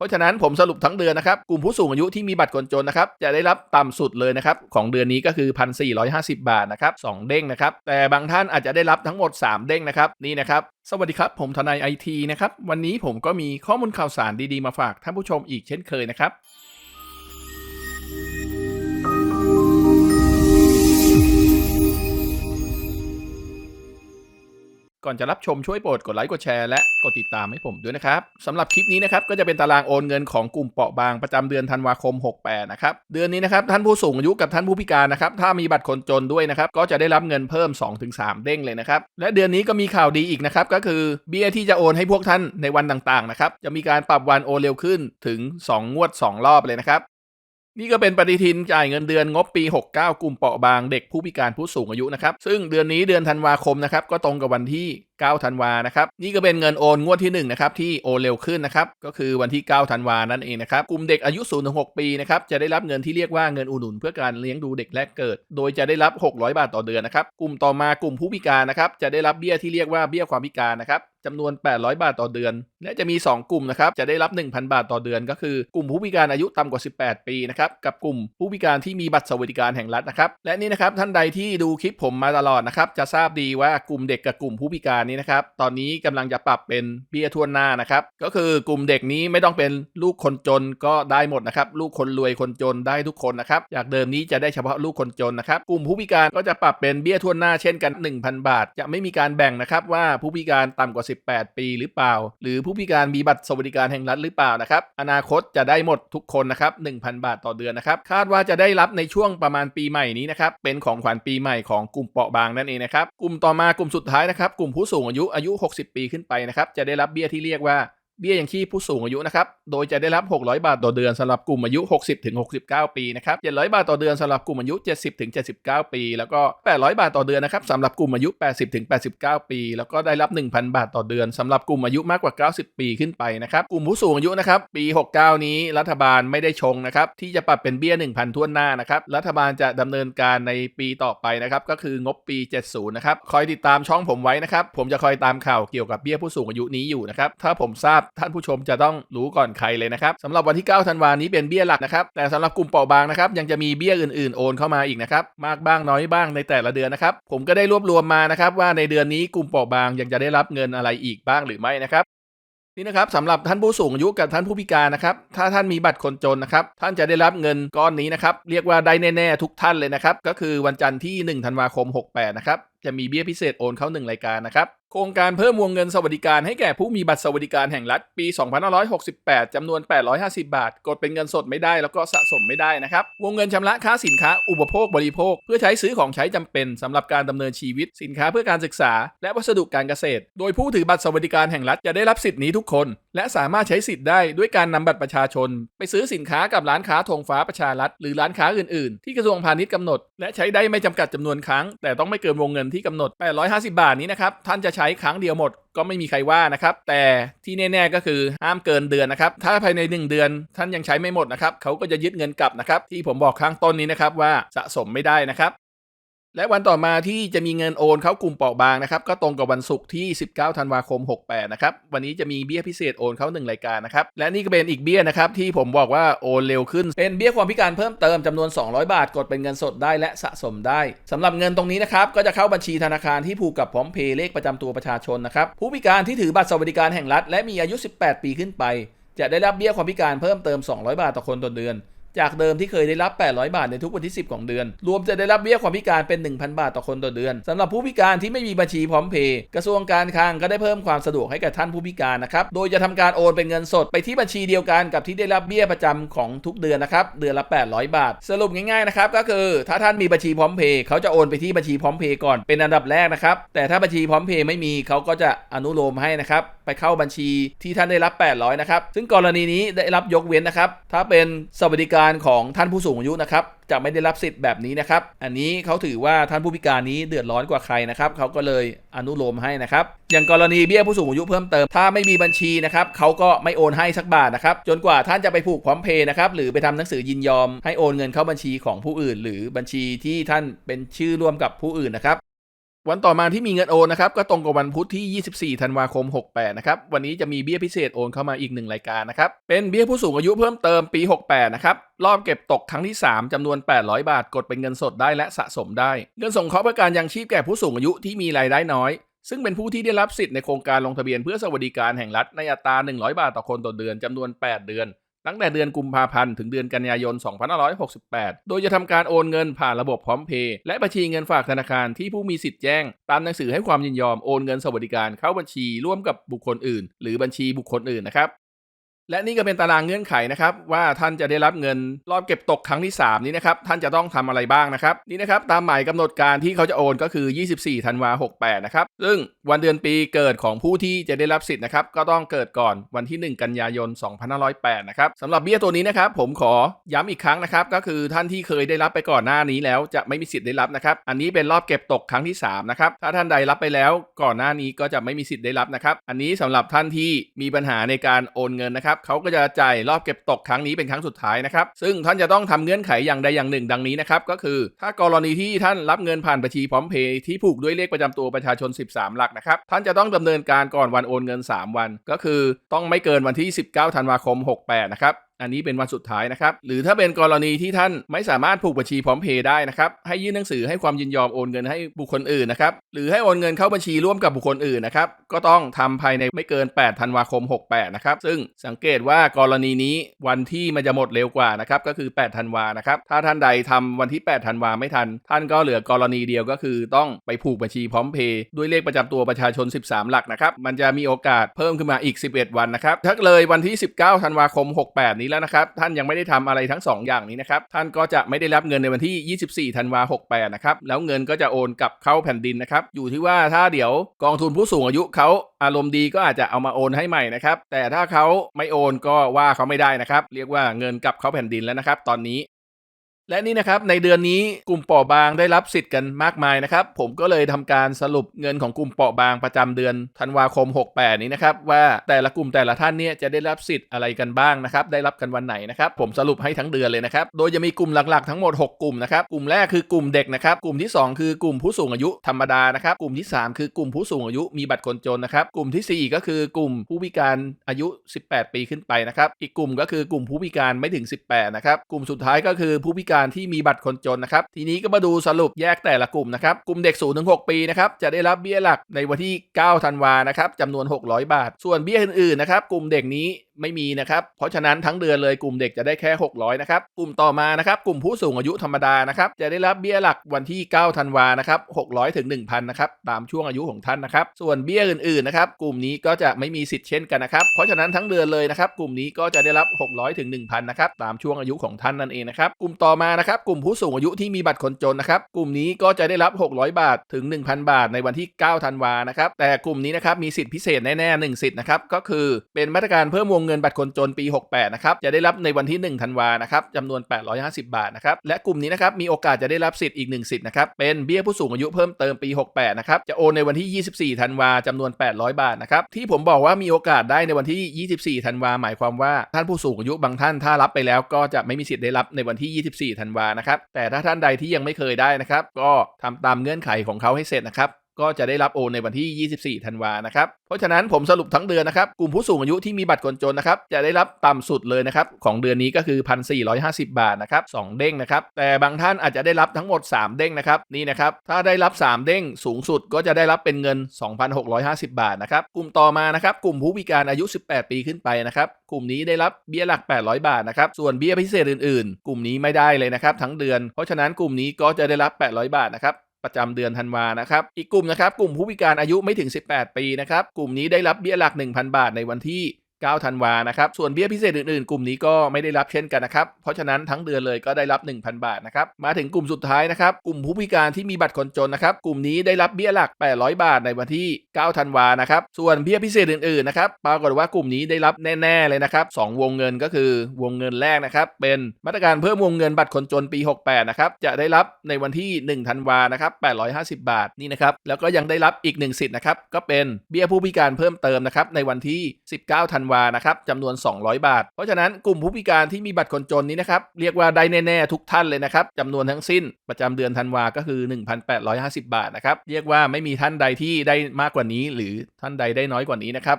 เพราะฉะนั้นผมสรุปทั้งเดือนนะครับ กลุ่มผู้สูงอายุที่มีบัตรคนจนนะครับ จะได้รับต่ำสุดเลยนะครับ ของเดือนนี้ก็คือ 1,450 บาทนะครับสเด้งนะครับ แต่บางท่านอาจจะได้รับทั้งหมด 3 เด้งนะครับ นี่นะครับสวัสดีครับ ผมทนายไอทีนะครับ วันนี้ผมก็มีข้อมูลข่าวสารดีๆมาฝากท่านผู้ชมอีกเช่นเคยนะครับ ก่อนจะรับชมช่วยโปรดกดไลค์กดแชร์และกดติดตามให้ผมด้วยนะครับสำหรับคลิปนี้นะครับก็จะเป็นตารางโอนเงินของกลุ่มเปราะบางประจำเดือนธันวาคม 68 นะครับ เดือนนี้นะครับท่านผู้สูงอายุกับท่านผู้พิการนะครับถ้ามีบัตรคนจนด้วยนะครับก็จะได้รับเงินเพิ่ม 2-3 เด้งเลยนะครับและเดือนนี้ก็มีข่าวดีอีกนะครับก็คือเบี้ยที่จะโอนให้พวกท่านในวันต่างๆนะครับจะมีการปรับวันโอนเร็วขึ้นถึง 2 งวด 2 รอบเลยนะครับ นี่ก็เป็นปฏิทินจ่ายเงินเดือนงบปี 69 กลุ่มเปราะบางเด็กผู้พิการผู้สูงอายุนะครับ ซึ่งเดือนนี้เดือนธันวาคมนะครับก็ตรงกับวันที่ 9 ธันวานะครับ นี่ก็เป็นเงินโอนงวดที่1นะครับที่โอนเร็วขึ้นนะครับ ก็คือวันที่ 9 ธันวานั่นเองนะครับ กลุ่มเด็กอายุ0ถึง6ปีนะครับจะได้รับเงินที่เรียกว่าเงินอุดหนุนเพื่อการเลี้ยงดูเด็กแรกเกิด โดยจะได้รับ 600 บาทต่อเดือนนะครับ กลุ่มต่อมากลุ่มผู้พิการนะครับจะได้รับเบี้ยที่เรียกว่าเบี้ยความพิการนะครับจำนวน 800 บาทต่อเดือน และจะมี 2 กลุ่มนะครับ จะได้รับ 1,000 บาทต่อเดือน ก็คือกลุ่มผู้พิการอายุต่ำกว่า 18 ปีนะครับ กับกลุ่มผู้พิการที่มีบัตรสวัสดิการแห่งรัฐนะครับ และนี่นะครับท่านใดที่ดูคลิปผมมาตลอดนะครับ จะทราบดีว่ากลุ่มเด็กกับกลุ่มผู้พิการนี้นะครับ ตอนนี้กำลังจะปรับเป็นเบี้ยทวนหน้านะครับ ก็คือกลุ่มเด็กนี้ไม่ต้องเป็นลูกคนจนก็ได้หมดนะครับ ลูกคนรวยคนจนได้ทุกคนนะครับ จากเดิมนี้จะได้เฉพาะลูกคนจนนะครับ กลุ่มผู้พิการก็จะปรับเป็นเบี้ยทวนหน้าเช่นกัน 1,000 บาท จะไม่มีการแบ่งนะครับว่าผู้พิการต่ำกว่า18 ปีหรือเปล่า หรือผู้พิการมีบัตรสวัสดิการแห่งรัฐหรือเปล่านะครับ อนาคตจะได้หมดทุกคนนะครับ1,000 บาทต่อเดือนนะครับ คาดว่าจะได้รับในช่วงประมาณปีใหม่นี้นะครับ เป็นของขวัญปีใหม่ของกลุ่มเปราะบางนั่นเองนะครับ กลุ่มต่อมากลุ่มสุดท้ายนะครับ กลุ่มผู้สูงอายุอายุ 60 ปีขึ้นไปนะครับ จะได้รับเบี้ยที่เรียกว่า เบี้ยยังชีพผู้สูงอายุนะครับ โดยจะได้รับ 600 บาทต่อเดือนสำหรับกลุ่มอายุ 60-69 ปีนะครับ 700 บาทต่อเดือนสำหรับกลุ่มอายุ 70-79 ปี แล้วก็ 800 บาทต่อเดือนนะครับสำหรับกลุ่มอายุ 80-89 ปี แล้วก็ได้รับ 1,000 บาทต่อเดือนสำหรับกลุ่มอายุมากกว่า 90 ปีขึ้นไปนะครับ กลุ่มผู้สูงอายุนะครับ ปี 69 นี้รัฐบาลไม่ได้ชงนะครับ ที่จะปรับเป็นเบี้ย 1,000ทั่วหน้านะครับ รัฐบาลจะดำเนินการในปีต่อไปนะครับ ก็คืองบปี 70 นะครับ คอยติดตามช่องผมไว้นะครับ ผมจะคอยตามข่าวเกี่ยวกับเบี้ยผู้สูงอายุนี้อยู่นะครับ ถ้าผมทราบท่านผู้ชมจะต้องรู้ก่อนใครเลยนะครับสำหรับวันที่ 9 ธันวานี้เป็นเบี้ยหลักนะครับ แต่สำหรับกลุ่มเปราะบางนะครับ ยังจะมีเบี้ยอื่นๆ โอนเข้ามาอีกนะครับ มากบ้างน้อยบ้างในแต่ละเดือนนะครับ ผมก็ได้รวบรวมมานะครับว่าในเดือนนี้กลุ่มเปราะบางยังจะได้รับเงินอะไรอีกบ้างหรือไม่นะครับนี่นะครับสำหรับท่านผู้สูงอายุกับท่านผู้พิการนะครับ ถ้าท่านมีบัตรคนจนนะครับ ท่านจะได้รับเงินก้อนนี้นะครับ เรียกว่าได้แน่ๆทุกท่านเลยนะครับ ก็คือวันจันทร์ที่ 1 ธันวาคม 68 นะครับ จะมีเบี้ยพิเศษโอนเข้า 1 รายการนะครับ โครงการเพิ่มวงเงินสวัสดิการให้แก่ผู้มีบัตรสวัสดิการแห่งรัฐปี 2568 จำนวน 850 บาท กดเป็นเงินสดไม่ได้แล้วก็สะสมไม่ได้นะครับ วงเงินชำระค่าสินค้าอุปโภคบริโภค เพื่อใช้ซื้อของใช้จำเป็นสำหรับการดำเนินชีวิต สินค้าเพื่อการศึกษา และวัสดุการเกษตร โดยผู้ถือบัตรสวัสดิการแห่งรัฐจะได้รับสิทธินี้ทุกคน และสามารถใช้สิทธิ์ได้ด้วยการนำบัตรประชาชน ไปซื้อสินค้ากับร้านค้าธงฟ้าประชารัฐหรือร้านค้าอื่นๆ ที่กระทรวงพาณิชย์กำหนด และใช้ได้ไม่จำกัดจำนวนครั้ง แต่ต้องไม่เกินวงเงินที่กำหนด 850 บาทนี้นะครับท่านจะใช้ครั้งเดียวหมดก็ไม่มีใครว่านะครับ แต่ที่แน่ๆก็คือห้ามเกินเดือนนะครับ ถ้าภายใน 1 เดือนท่านยังใช้ไม่หมดนะครับเขาก็จะยึดเงินกลับนะครับ ที่ผมบอกข้างต้นนี้นะครับว่าสะสมไม่ได้นะครับ และวันต่อมาที่จะมีเงินโอนเข้ากลุ่มเปราะบางนะครับ ก็ตรงกับวันศุกร์ที่ 19 ธันวาคม 68 นะครับ วันนี้จะมีเบี้ยพิเศษโอนเข้า 1 รายการนะครับ และนี่ก็เป็นอีกเบี้ยนะครับ ที่ผมบอกว่าโอนเร็วขึ้น เป็นเบี้ยความพิการเพิ่มเติมจำนวน 200 บาท กดเป็นเงินสดได้และสะสมได้สำหรับเงินตรงนี้นะครับ ก็จะเข้าบัญชีธนาคารที่ผูกกับพร้อมเพย์เลขประจำตัวประชาชนนะครับ ผู้พิการที่ถือบัตรสวัสดิการแห่งรัฐ และมีอายุ 18 ปีขึ้นไป จะได้รับเบี้ยความพิการเพิ่มเติม 200 บาทต่อคนต่อเดือน จากเดิมที่เคยได้รับ 800 บาทในทุกวันที่ 10 ของเดือน รวมจะได้รับเบี้ยความพิการเป็น 1,000 บาทต่อคนต่อเดือนสำหรับผู้พิการที่ไม่มีบัญชีพร้อมเพย์กระทรวงการคลังก็ได้เพิ่มความสะดวกให้กับท่านผู้พิการนะครับ โดยจะทำการโอนเป็นเงินสดไปที่บัญชีเดียวกันกับที่ได้รับเบี้ยประจำของทุกเดือนนะครับ เดือนละ 800 บาท สรุปง่ายๆนะครับก็คือ ถ้าท่านมีบัญชีพร้อมเพย์เขาจะโอนไปที่บัญชีพร้อมเพย์ก่อนเป็นอันดับแรกนะครับแต่ถ้าบัญชีพร้อมเพย์ไม่มีเขาก็จะอนุโลมให้นะครับ ไปเข้าบัญชีที่ท่านได้รับ 800 นะครับ ซึ่งกรณีนี้ได้รับยกเว้นนะครับ ถ้าเป็นสวัสดิการของท่านผู้สูงอายุนะครับจะไม่ได้รับสิทธิ์แบบนี้นะครับ อันนี้เขาถือว่าท่านผู้พิการนี้เดือดร้อนกว่าใครนะครับเขาก็เลยอนุโลมให้นะครับ อย่างกรณีเบี้ยผู้สูงอายุเพิ่มเติม ถ้าไม่มีบัญชีนะครับเขาก็ไม่โอนให้สักบาทนะครับ จนกว่าท่านจะไปผูกพร้อมเพย์นะครับ หรือไปทำหนังสือยินยอมให้โอนเงินเข้าบัญชีของผู้อื่น หรือบัญชีที่ท่านเป็นชื่อร่วมกับผู้อื่นนะครับ วันต่อมาที่มีเงินโอนนะครับก็ตรงกับวันพุธที่ 24 ธันวาคม 68 นะครับ วันนี้จะมีเบี้ยพิเศษโอนเข้ามาอีกหนึ่งรายการนะครับ เป็นเบี้ยผู้สูงอายุเพิ่มเติมปี 68 นะครับ รอบเก็บตกครั้งที่ 3จำนวน 800 บาท กดเป็นเงินสดได้และสะสมได้ เงินส่งเคราะห์เพื่อการยังชีพแก่ผู้สูงอายุที่มีรายได้น้อย ซึ่งเป็นผู้ที่ได้รับสิทธิ์ในโครงการลงทะเบียนเพื่อสวัสดิการแห่งรัฐในอัตรา 100 บาทต่อคนต่อเดือนจำนวน 8 เดือน ตั้งแต่เดือนกุมภาพันธ์ถึงเดือนกันยายน 2568 โดยจะทำการโอนเงินผ่านระบบพร้อมเพย์และบัญชีเงินฝากธนาคารที่ผู้มีสิทธิ์แจ้ง ตามหนังสือให้ความยินยอมโอนเงินสวัสดิการเข้าบัญชีร่วมกับบุคคลอื่น หรือบัญชีบุคคลอื่นนะครับและนี่ก็เป็นตารางเงื่อนไขนะครับ ว่าท่านจะได้รับเงินรอบเก็บตกครั้งที่ 3 นี้นะครับ ท่านจะต้องทำอะไรบ้างนะครับ นี่นะครับ ตามหมายกำหนดการที่เขาจะโอนก็คือ 24ธันวา68 นะครับ ซึ่งวันเดือนปีเกิดของผู้ที่จะได้รับสิทธิ์นะครับ ก็ต้องเกิดก่อนวันที่ 1 กันยายน 2508 นะครับสำหรับเบี้ยตัวนี้นะครับ ผมขอย้ำอีกครั้งนะครับ ก็คือท่านที่เคยได้รับไปก่อนหน้านี้แล้วจะไม่มีสิทธิ์ได้รับนะครับ อันนี้เป็นรอบเก็บตกครั้งที่3นะครับ ถ้าท่านใดรับไปแล้วก่อนหน้านี้ก็จะไม่มีสิทธิ์ได้รับนะครับ อันนี้สำหรับท่านที่มีปัญหาในการโอนเงินนะครับเขาก็จะจ่ายรอบเก็บตกครั้งนี้เป็นครั้งสุดท้ายนะครับ ซึ่งท่านจะต้องทำเงื่อนไขอย่างใดอย่างหนึ่ง ดังนี้นะครับ ก็คือ ถ้ากรณีที่ท่านรับเงินผ่านบัญชีพร้อมเพย์ที่ผูกด้วยเลขประจำตัวประชาชน13 หลักนะครับ ท่านจะต้องดำเนินการก่อนวันโอนเงิน 3 วัน ก็คือต้องไม่เกินวันที่ 19 ธันวาคม 68 นะครับ อันนี้เป็นวันสุดท้ายนะครับ หรือถ้าเป็นกรณีที่ท่านไม่สามารถผูกบัญชีพร้อมเพย์ได้นะครับ ให้ยื่นหนังสือให้ความยินยอมโอนเงินให้บุคคลอื่นนะครับ หรือให้โอนเงินเข้าบัญชีร่วมกับบุคคลอื่นนะครับ ก็ต้องทำภายในไม่เกิน 8 ธันวาคม 68 นะครับ ซึ่งสังเกตว่ากรณีนี้วันที่มันจะหมดเร็วกว่านะครับ ก็คือ 8 ธันวานะครับ ถ้าท่านใดทำวันที่ 8 ธันวาไม่ทัน ท่านก็เหลือกรณีเดียวก็คือต้องไปผูกบัญชีพร้อมเพย์ด้วยเลขประจำตัวประชาชน 13 หลักนะครับ มันจะมีโอกาสเพิ่มขึ้นมาอีก 11 วันนะครับ ถ้าเลยวันที่ 19 ธันวาคม 68 นี้แล้วนะครับ ท่านยังไม่ได้ทำอะไรทั้ง 2 อย่างนี้นะครับ ท่านก็จะไม่ได้รับเงินในวันที่ 24 ธันวา68 นะครับ แล้วเงินก็จะโอนกลับเข้าแผ่นดินนะครับ อยู่ที่ว่าถ้าเดี๋ยวกองทุนผู้สูงอายุเขาอารมณ์ดีก็อาจจะเอามาโอนให้ใหม่นะครับ แต่ถ้าเขาไม่โอนก็ว่าเขาไม่ได้นะครับ เรียกว่าเงินกลับเข้าแผ่นดินแล้วนะครับ ตอนนี้ และนี่นะครับในเดือนนี้กลุ่มเปราะบางได้รับสิทธิ์กันมากมายนะครับ ผมก็เลยทำการสรุปเงินของกลุ่มเปราะบางประจำเดือนธันวาคม 68 นี้นะครับ ว่าแต่ละกลุ่มแต่ละท่านเนี่ยจะได้รับสิทธิ์อะไรกันบ้างนะครับ ได้รับกันวันไหนนะครับผมสรุปให้ทั้งเดือนเลยนะครับ โดยจะมีกลุ่มหลักๆทั้งหมด 6 กลุ่มนะครับ กลุ่มแรกคือกลุ่มเด็กนะครับ กลุ่มที่ 2 คือกลุ่มผู้สูงอายุธรรมดานะครับ กลุ่มที่ 3 คือกลุ่มผู้สูงอายุมีบัตรคนจนนะครับ กลุ่มทีสี่4 ก็คือกลุ่มผู้พิการอายุ 18 ปีขึ้นไปนะครับ อีกกลุ่มก็คือกลุ่มผู้พิการไม่ถึง 18 นะครับ กลุ่มสุดท้ายก็คือผู้พิการที่มีบัตรคนจนนะครับ ทีนี้ก็มาดูสรุปแยกแต่ละกลุ่มนะครับ กลุ่มเด็ก0ถึง6ปีนะครับจะได้รับเบี้ยหลักในวันที่9ธันวานะครับจำนวน 600 บาท ส่วนเบี้ยอื่นๆนะครับกลุ่มเด็กนี้ไม่มีนะครับเพราะฉะนั้นทั้งเดือนเลยกลุ่มเด็กจะได้แค่ 600นะครับกลุ่มต่อมานะครับกลุ่มผู้สูงอายุธรรมดานะครับจะได้รับเบี้ยหลักวันที่ 9 ธันวานะครับ600ถึง1,000นะครับตามช่วงอายุของท่านนะครับส่วนเบี้ยอื่นๆนะครับกลุ่มนี้ก็จะไม่มีสิทธิ์เช่นกันนะครับเพราะฉะนั้นทั้งเดือนเลยนะครับกลุ่มนี้ก็จะได้รับ 600ถึง1,000นะครับตามช่วงอายุของท่านนั่นเองนะครับกลุ่มต่อมานะครับกลุ่มผู้สูงอายุที่มีบัตรคนจนนะครับกลุ่มนี้ก็จะได้รับ 600 บาทถึง 1,000 บาทในวันที่ 9 ธันวานะครับแต่กลุ่มนี้นะครับมีสิทธิพิเศษแน่ๆ1สิทธิ์นะครับก็คือเป็นมาตรการเพิ่มวงเงินบัตรคนจนปี 68 นะครับ จะได้รับในวันที่ 1 ธันวานะครับจำนวน 850 บาทนะครับ และกลุ่มนี้นะครับมีโอกาสจะได้รับสิทธิ์อีก 1 สิทธิ์นะครับ เป็นเบี้ยผู้สูงอายุเพิ่มเติมปี 68 นะครับ จะโอนในวันที่ 24 ธันวาจำนวน 800 บาทนะครับ ที่ผมบอกว่ามีโอกาสได้ในวันที่ 24 ธันวา หมายความว่าท่านผู้สูงอายุบางท่านถ้ารับไปแล้วก็จะไม่มีสิทธิ์ได้รับในวันที่ 24 ธันวานะครับ แต่ถ้าท่านใดที่ยังไม่เคยได้นะครับ ก็ทำตามเงื่อนไขของเขาให้เสร็จนะครับก็จะได้รับโอนในวันที่ 24 ธันวานะครับ เพราะฉะนั้นผมสรุปทั้งเดือนนะครับ กลุ่มผู้สูงอายุที่มีบัตรคนจนนะครับ จะได้รับต่ำสุดเลยนะครับ ของเดือนนี้ก็คือ 1,450 บาทนะครับ 2 เด้งนะครับ แต่บางท่านอาจจะได้รับทั้งหมด 3 เด้งนะครับ นี่นะครับ ถ้าได้รับ 3 เด้งสูงสุดก็จะได้รับเป็นเงิน 2,650 บาทนะครับ กลุ่มต่อมานะครับ กลุ่มผู้พิการอายุ 18 ปีขึ้นไปนะครับ กลุ่มนี้ได้รับเบี้ยหลัก 800 บาทนะครับ ส่วนเบี้ยพิเศษอื่น ๆ กลุ่มนี้ไม่ได้เลยนะครับทั้งเดือน เพราะฉะนั้นกลุ่มนี้ก็จะได้รับ 800 บาทนะครับ ประจำเดือนธันวานะครับ อีกกลุ่มนะครับ กลุ่มผู้พิการอายุไม่ถึง 18 ปีนะครับ กลุ่มนี้ได้รับเบี้ยหลัก 1,000 บาทในวันที่ 9ธันวานะครับ ส่วนเบี้ยพิเศษอื่นๆ กลุ่มนี้ก็ไม่ได้รับเช่นกันนะครับ เพราะฉะนั้นทั้งเดือนเลยก็ได้รับ 1,000 บาทนะครับ มาถึงกลุ่มสุดท้ายนะครับ กลุ่มผู้พิการที่มีบัตรคนจนนะครับ กลุ่มนี้ได้รับเบี้ยหลัก 800 บาทในวันที่ 9 ธันวานะครับ ส่วนเบี้ยพิเศษอื่นๆ นะครับ ปรากฏว่ากลุ่มนี้ได้รับแน่ๆเลยนะครับสองวงเงินก็คือวงเงินแรกนะครับ เป็นมาตรการเพิ่มวงเงินบัตรคนจนปี 68 นะครับ จะได้รับในวันที่ 1 ธันวานะครับ 850 บาทนี่นะครับ แล้วก็ยังได้รับอีก 1 สิทธิ์นะครับ ก็เป็นเบี้ยผู้พิการเพิ่มเติมนะครับในวันที่ 19 ธันวานะครับจำนวน 200 บาท เพราะฉะนั้นกลุ่มผู้พิการที่มีบัตรคนจนนี้นะครับเรียกว่าได้แน่ๆทุกท่านเลยนะครับจำนวนทั้งสิ้นประจำเดือนธันวาก็คือ 1,850 บาทนะครับเรียกว่าไม่มีท่านใดที่ได้มากกว่านี้ หรือท่านใดได้น้อยกว่านี้นะครับ